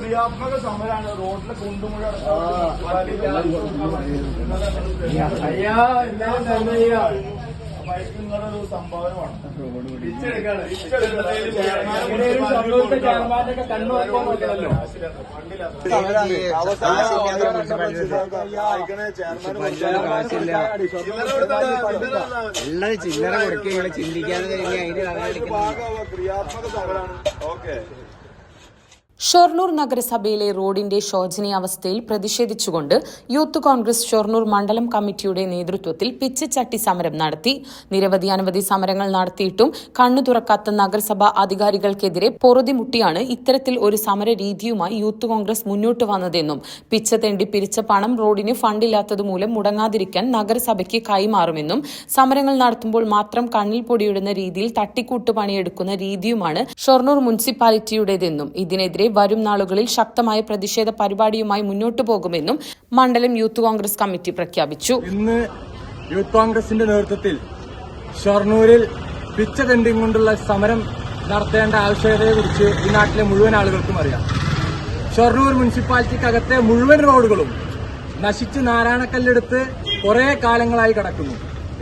ക്രിയാത്മക സമരമാണ് റോഡിലെ കുണ്ടുമുഴ അയ്യാ തന്നെ സംഭാവനമാണ് ഉള്ളത് ചില്ലറ കൊടുക്കുക ചിന്തിക്കാതെ ക്രിയാത്മക സമരമാണ് ഓക്കെ. ഷൊർണൂർ നഗരസഭയിലെ റോഡിന്റെ ശോചനീയാവസ്ഥയിൽ പ്രതിഷേധിച്ചുകൊണ്ട് യൂത്ത് കോൺഗ്രസ് ഷൊർണൂർ മണ്ഡലം കമ്മിറ്റിയുടെ നേതൃത്വത്തിൽ പിച്ചച്ചട്ടി സമരം നടത്തി. നിരവധി അനവധി സമരങ്ങൾ നടത്തിയിട്ടും കണ്ണു തുറക്കാത്ത നഗരസഭാ അധികാരികൾക്കെതിരെ പൊറുതിമുട്ടിയാണ് ഇത്തരത്തിൽ ഒരു സമര രീതിയുമായി യൂത്ത് കോൺഗ്രസ് മുന്നോട്ട് വന്നതെന്നും പിച്ച തെണ്ടി പിരിച്ച പണം റോഡിന് ഫണ്ടില്ലാത്തതുമൂലം മുടങ്ങാതിരിക്കാൻ നഗരസഭയ്ക്ക് കൈമാറുമെന്നും സമരങ്ങൾ നടത്തുമ്പോൾ മാത്രം കണ്ണിൽ പൊടിയിടുന്ന രീതിയിൽ തട്ടിക്കൂട്ട് പണിയെടുക്കുന്ന രീതിയുമാണ് ഷൊർണൂർ മുനിസിപ്പാലിറ്റിയുടേതെന്നും ഇതിനെതിരെ വരും നാളുകളിൽ ശക്തമായ പ്രതിഷേധ പരിപാടിയുമായി മുന്നോട്ടു പോകുമെന്നും മണ്ഡലം യൂത്ത് കോൺഗ്രസ് കമ്മിറ്റി പ്രഖ്യാപിച്ചു. ഇന്ന് യൂത്ത് കോൺഗ്രസിന്റെ നേതൃത്വത്തിൽ ഷൊർണൂരിൽ പിച്ച ടെൻഡിങ് കൊണ്ടുള്ള സമരം നടത്തേണ്ട ആവശ്യകതയെക്കുറിച്ച് ഈ നാട്ടിലെ മുഴുവൻ ആളുകൾക്കും അറിയാം. ഷൊർണൂർ മുനിസിപ്പാലിറ്റിക്കകത്തെ മുഴുവൻ റോഡുകളും നശിച്ച് നാരായണക്കല്ലെടുത്ത് കുറേ കാലങ്ങളായി കിടക്കുന്നു.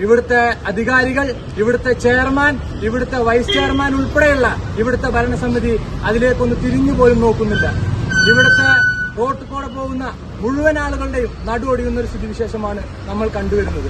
ഇവിടുത്തെ അധികാരികൾ ഇവിടുത്തെ ചെയർമാൻ ഇവിടുത്തെ വൈസ് ചെയർമാൻ ഉൾപ്പെടെയുള്ള ഇവിടുത്തെ ഭരണസമിതി അതിലേക്കൊന്ന് തിരിഞ്ഞു പോലും നോക്കുന്നില്ല. ഇവിടുത്തെ റോട്ട് കൂടെ പോകുന്ന മുഴുവൻ ആളുകളുടെയും നടുവൊടിയുന്ന ഒരു സ്ഥിതിവിശേഷമാണ് നമ്മൾ കണ്ടുവരുന്നത്.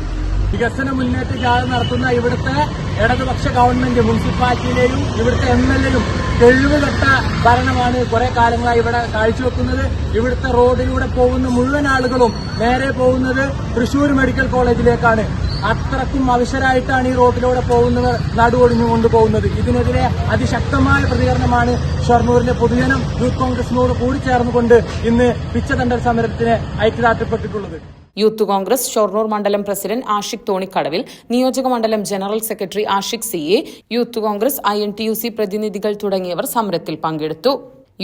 വികസന മുന്നേറ്റ ജാഥ നടത്തുന്ന ഇവിടുത്തെ ഇടതുപക്ഷ ഗവൺമെന്റ് മുനിസിപ്പാലിറ്റിയിലെയും ഇവിടുത്തെ എം എൽ എയും തെളിവുകെട്ട ഭരണമാണ് കുറെ കാലങ്ങളായി ഇവിടെ കാഴ്ചവെക്കുന്നത്. ഇവിടുത്തെ റോഡിലൂടെ പോകുന്ന മുഴുവൻ ആളുകളും നേരെ പോകുന്നത് തൃശൂർ മെഡിക്കൽ കോളേജിലേക്കാണ്. അത്രക്കും അവശരായിട്ടാണ് ഈ റോഡിലൂടെ പോകുന്നവർ നടുവൊടിഞ്ഞു കൊണ്ടുപോകുന്നത്. ഇതിനെതിരെ അതിശക്തമായ പ്രതികരണമാണ് ഷൊർണൂരിലെ പൊതുജനം യൂത്ത് കോൺഗ്രസിനോട് കൂടി ചേർന്നുകൊണ്ട് ഇന്ന് പിച്ചതണ്ടൽ സമരത്തിന് ഐക്യദാർഢ്യപ്പെട്ടിട്ടുള്ളത്. യൂത്ത് കോൺഗ്രസ് ഷൊർണൂർ മണ്ഡലം പ്രസിഡന്റ് ആഷിഖ് തോണിക്കടവിൽ നിയോജക മണ്ഡലം general secretary Ashiq C A youth Congress I N T U C പ്രതിനിധികൾ തുടങ്ങിയവർ സമരത്തിൽ പങ്കെടുത്തു.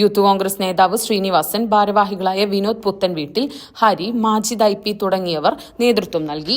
യൂത്ത് കോൺഗ്രസ് നേതാവ് ശ്രീനിവാസൻ ഭാരവാഹികളായ വിനോദ് പുത്തൻ വീട്ടിൽ ഹരി മാജിദ് ഐ പി തുടങ്ങിയവർ നേതൃത്വം നൽകി.